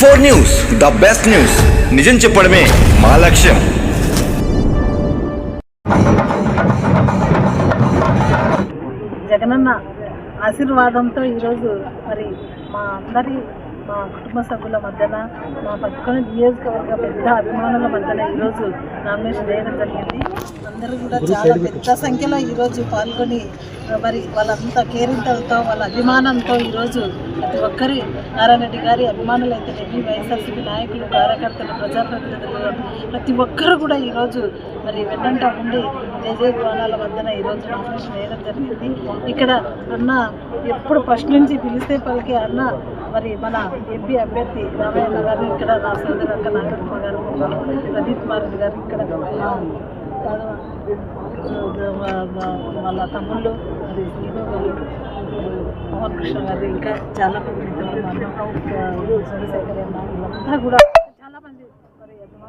Four news the best news నిజం చెప్పడమే మా లక్ష్యం. జగనన్న ఆశీర్వాదంతో ఈరోజు మరి మా అందరి మా కుటుంబ సభ్యుల మధ్యన మా పక్కన నియోజకవర్గ పెద్ద అభిమానుల మధ్యన ఈరోజు నామినేషన్ వేయడం జరిగింది. అందరూ కూడా చాలా పెద్ద సంఖ్యలో ఈరోజు పాల్గొని మరి వాళ్ళంతా కేరింతలతో వాళ్ళ అభిమానంతో ఈరోజు ప్రతి ఒక్కరి నారాయణ రెడ్డి గారి అభిమానులు అయితే రెడ్డి వైఎస్ఆర్సీపీ నాయకులు కార్యకర్తలు ప్రజాప్రతినిధులు ప్రతి ఒక్కరు కూడా ఈరోజు మరి వెన్నంట ఉండి జయ జయ గుణాల మధ్యన ఈరోజు నామినేషన్ వేయడం జరిగింది. ఇక్కడ అన్న ఎప్పుడు ఫస్ట్ నుంచి పిలిస్తే పలికే అన్న మరి మన ఎంపీ అభ్యర్థి రామయ్య గారు ఇక్కడ నా సోదరు అక్క నాగరత్న గారు ప్రదీప్ కుమార్ గారు ఇక్కడ వాళ్ళ తమ్ముళ్ళు మరి శ్రీను గారు పవన్ కృష్ణ గారు ఇంకా చాలా మంది మిత్రులు మా అన్న వీళ్ళంతా కూడా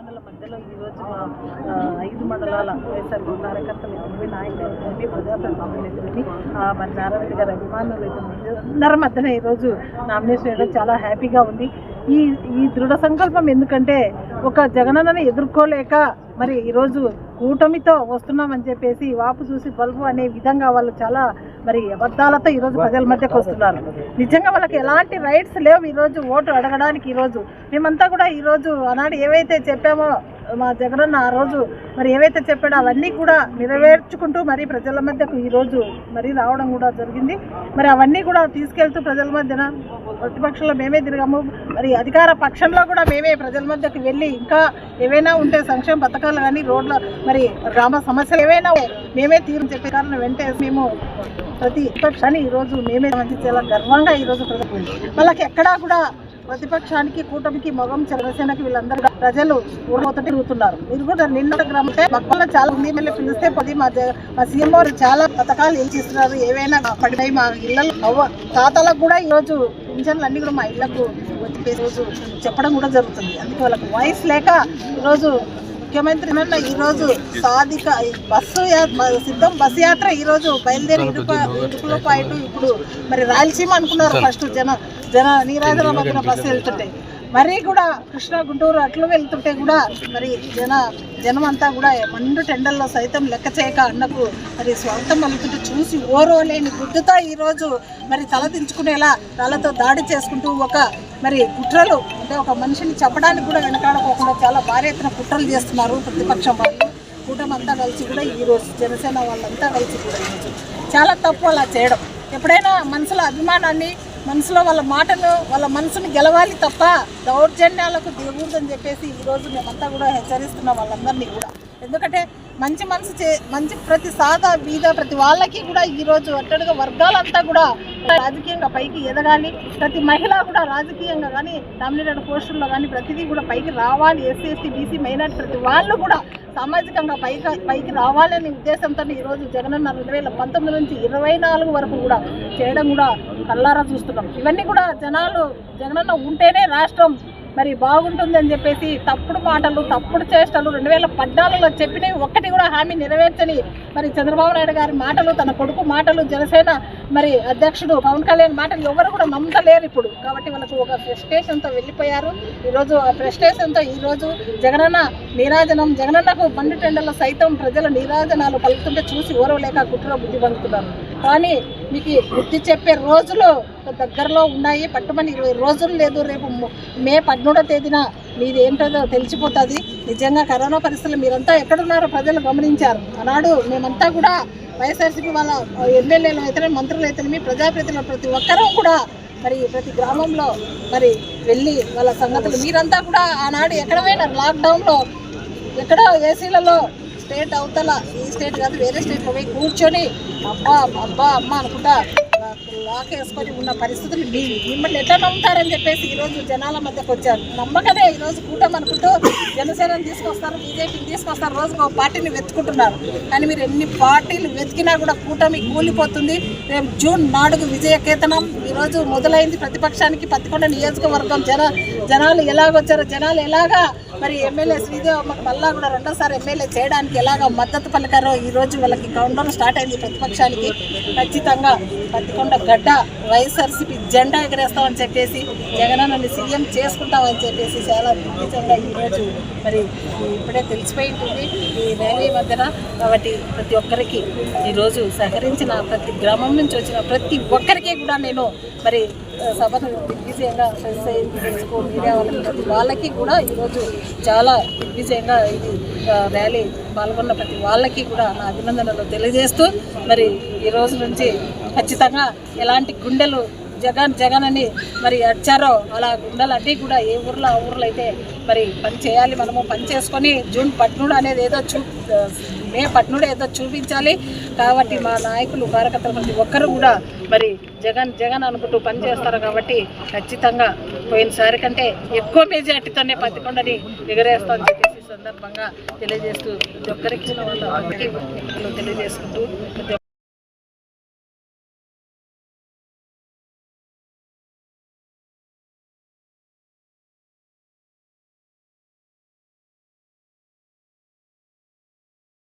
మరి మధ్యలో ఈరోజు రోజు ఐదు మండలాల వైఎస్ఆర్ కార్యకర్తలు ఎనిమిది నాయకులు ఎనిమిది ప్రజాప్రతినిధులు మరి నారాయణ గారి అభిమానులు ఎనిమిది అందరి మధ్యన ఈరోజు నామినేషన్ వేయడం చాలా హ్యాపీగా ఉంది. ఈ ఈ దృఢ సంకల్పం ఎందుకంటే ఒక జగనన్నని ఎదుర్కోలేక మరి ఈరోజు కూటమితో వస్తున్నామని చెప్పేసి వాపు చూసి బల్బు అనే విధంగా వాళ్ళు చాలా మరి అబద్ధాలతో ఈరోజు ప్రజల మధ్యకు వస్తున్నారు. నిజంగా వాళ్ళకి ఎలాంటి రైట్స్ లేవు ఈరోజు ఓటు అడగడానికి ఈరోజు మేమంతా కూడా ఈరోజు ఆనాడు ఏవైతే చెప్పామో మా జగనన్న ఆ రోజు మరి ఏవైతే చెప్పాడో అవన్నీ కూడా నెరవేర్చుకుంటూ మరి ప్రజల మధ్యకు ఈరోజు మరి రావడం కూడా జరిగింది. మరి అవన్నీ కూడా తీసుకెళ్తూ ప్రజల మధ్యన ప్రతిపక్షంలో మేమే తిరిగాము. మరి అధికార పక్షంలో కూడా మేమే ప్రజల మధ్యకి వెళ్ళి ఇంకా ఏవైనా ఉంటే సంక్షేమ పథకాలు కానీ రోడ్ల మరి గ్రామ సమస్యలు ఏవైనా మేమే తీరు చెప్పే కారణం వెంటే మేము ప్రతి పక్షాన్ని ఈరోజు మేమే మంచి చాలా గర్వంగా ఈరోజు ప్రజలు వాళ్ళకి ఎక్కడా కూడా ప్రతిపక్షానికి కూటమికి మొగం జనసేనకి వీళ్ళందరూ ప్రజలు ఊరమొత్త తిరుగుతున్నారు. మీరు కూడా నిన్న గ్రామంటే మక్కల్లో చాలా ఉంది. మళ్ళీ పిలిస్తే పది మా మా సీఎం చాలా పథకాలు ఏం చేస్తున్నారు ఏవైనా పడినాయి మా ఇళ్ళలో అవ్వ తాతలకు కూడా ఈరోజు పింఛన్లు అన్ని కూడా మా ఇళ్ళకు వచ్చి రోజు చెప్పడం కూడా జరుగుతుంది. అందుకే వాళ్ళకి వాయిస్ లేక ఈరోజు ముఖ్యమంత్రి నన్న ఈరోజు సాధిక ఈ బస్సు సిద్ధం బస్సు యాత్ర ఈరోజు బయలుదేరి ఇడుప ఇడుపులో పాయింట్ ఇప్పుడు మరి రాయలసీమ అనుకున్నారు ఫస్ట్ జన జన నీరాజన మధ్యన బస్సు వెళ్తుంటే. మరీ కూడా కృష్ణా గుంటూరు అట్లు వెళ్తుంటే కూడా మరి జన జనం అంతా కూడా మండు టెండల్లో సైతం లెక్క చేయక అన్నకు మరి స్వాగతం పలుకుతుంటే చూసి ఓరోలేని గుడ్డుతో ఈరోజు మరి తలదించుకునేలా తలతో దాడి చేసుకుంటూ ఒక మరి కుట్రలు అంటే ఒక మనిషిని చెప్పడానికి కూడా వెనకాడకోకుండా చాలా భారీ ఎత్తున కుట్రలు చేస్తున్నారు ప్రతిపక్షం వాళ్ళు. కూటమి అంతా కలిసి కూడా ఈరోజు జనసేన వాళ్ళంతా కలిసి కూడా ఈరోజు చాలా తప్పు అలా చేయడం. ఎప్పుడైనా మనసులో అభిమానాన్ని మనసులో వాళ్ళ మాటలు వాళ్ళ మనసుని గెలవాలి తప్ప దౌర్జన్యాలకు దిగకూడదని చెప్పేసి ఈరోజు మేమంతా కూడా హెచ్చరిస్తున్నాం వాళ్ళందరినీ కూడా. ఎందుకంటే మంచి మనసు చే మంచి ప్రతి సాదా బీద ప్రతి వాళ్ళకి కూడా ఈరోజు అట్టడుగా వర్గాలంతా కూడా రాజకీయంగా పైకి ఎదగాలి. ప్రతి మహిళ కూడా రాజకీయంగా కానీ డామినేటెడ్ పోస్టుల్లో కానీ ప్రతిదీ కూడా పైకి రావాలి. ఎస్సీ ఎస్టీ బీసీ మైనార్టీ ప్రతి వాళ్ళు కూడా సామాజికంగా పైకి పైకి రావాలనే ఉద్దేశంతో ఈరోజు జగనన్న రెండు వేల పంతొమ్మిది నుంచి ఇరవై నాలుగు వరకు కూడా చేయడం కూడా కల్లారా చూస్తున్నాం. ఇవన్నీ కూడా జనాలు జగనన్న ఉంటేనే రాష్ట్రం మరి బాగుంటుందని చెప్పేసి తప్పుడు మాటలు తప్పుడు చేష్టలు రెండు వేల పద్నాలుగులో చెప్పినవి ఒక్కటి కూడా హామీ నెరవేర్చని మరి చంద్రబాబు నాయుడు గారి మాటలు తన కొడుకు మాటలు జనసేన మరి అధ్యక్షుడు పవన్ కళ్యాణ్ మాటలు ఎవరు కూడా నమ్మలేరు ఇప్పుడు. కాబట్టి వాళ్ళకు ఒక ఫ్రస్ట్రేషన్తో వెళ్ళిపోయారు. ఈరోజు ఆ ఫ్రస్ట్రేషన్తో ఈరోజు జగనన్న నీరాజనం జగనన్నకు బండి టెండర్లో సైతం ప్రజల నీరాజనాలు పలుకుతుంటే చూసి ఓరవలేక కుట్ర బుద్ధి పొందుతున్నారు కానీ మీకు బుద్ధి చెప్పే రోజులు దగ్గరలో ఉన్నాయి. పట్టుమని ఇరవై రోజులు లేదు. రేపు మే పదమూడో తేదీన మీది ఏంటో తెలిసిపోతుంది. నిజంగా కరోనా పరిస్థితులు మీరంతా ఎక్కడున్నారో ప్రజలు గమనించారు. ఆనాడు మేమంతా కూడా వైఎస్ఆర్సీపీ వాళ్ళ ఎమ్మెల్యేలు అయితేనే మంత్రులు అయితేనేమి ప్రజాప్రతినిధులు ప్రతి ఒక్కరూ కూడా మరి ప్రతి గ్రామంలో మరి వెళ్ళి వాళ్ళ సంగతులు మీరంతా కూడా ఆనాడు ఎక్కడ పోయినారు? లాక్డౌన్లో ఎక్కడో ఏసీలలో స్టేట్ అవతల ఈ స్టేట్ కాదు వేరే స్టేట్లో పోయి కూర్చొని అబ్బా అబ్బా అమ్మ అనుకుంటా లాకేసుకొని ఉన్న పరిస్థితులు మీ మిమ్మల్ని ఎట్లా నమ్ముతారని చెప్పేసి ఈరోజు జనాల మధ్యకు వచ్చారు. నమ్మకనే ఈరోజు కూటమి అనుకుంటూ జనసేనని తీసుకొస్తారు బీజేపీని తీసుకొస్తారు రోజుకు ఒక పార్టీని వెతుకుంటున్నారు. కానీ మీరు ఎన్ని పార్టీలు వెతికినా కూడా కూటమి కూలిపోతుంది. రేపు జూన్ నాడుగు విజయ కేతనం ఈరోజు మొదలైంది ప్రతిపక్షానికి పత్తికొండ నియోజకవర్గం. జన జనాలు ఎలాగొచ్చారో జనాలు ఎలాగా మరి ఎమ్మెల్యే శ్రీదేవమ్మకి మళ్ళా కూడా రెండోసారి ఎమ్మెల్యే చేయడానికి ఎలాగ మద్దతు పలికారో ఈ రోజు వాళ్ళకి కౌంటర్ స్టార్ట్ అయింది ప్రతిపక్షానికి. ఖచ్చితంగా పత్తికొండ గడ్డ వైఎస్ఆర్సీపీ జెండా ఎగరేస్తామని చెప్పేసి జగనన్నని సీఎం చేసుకుంటామని చెప్పేసి చాలా నిజంగా ఈరోజు మరి ఇప్పుడే తెలిసిపోయి ఉంటుంది ఈ ర్యాలీ మధ్యన. కాబట్టి ప్రతి ఒక్కరికి ఈరోజు సహకరించిన ప్రతి గ్రామం నుంచి వచ్చిన ప్రతి ఒక్కరికి కూడా నేను మరి సభను దిగ్విజయంగా తెలుసుకో మీడియా వాళ్ళకి ప్రతి వాళ్ళకి కూడా ఈరోజు చాలా దిగ్విజయంగా ఇది ర్యాలీ పాల్గొన్న ప్రతి వాళ్ళకి కూడా నా అభినందనలు తెలియజేస్తూ మరి ఈ రోజు నుంచి ఖచ్చితంగా ఎలాంటి గుండెలు జగన్ జగన్ అని మరి అడిచారో అలా గుండెలన్నీ కూడా ఏ ఊర్లో ఆ ఊర్లో అయితే మరి పని చేయాలి మనము పని చేసుకొని జూన్ పట్నుడు అనేది ఏదో చూ మే పట్నుడు ఏదో చూపించాలి. కాబట్టి మా నాయకులు కార్యకర్తలు ప్రతి ఒక్కరు కూడా మరి జగన్ జగన్ అనుకుంటూ పని చేస్తారు కాబట్టి ఖచ్చితంగా పోయినసారి కంటే ఎక్కువ మెజార్టీతోనే పత్తికొండని ఎగరేస్తామని చెప్పేసి సందర్భంగా తెలియజేస్తూ ప్రతి ఒక్కరికి వాళ్ళు తెలియజేసుకుంటూ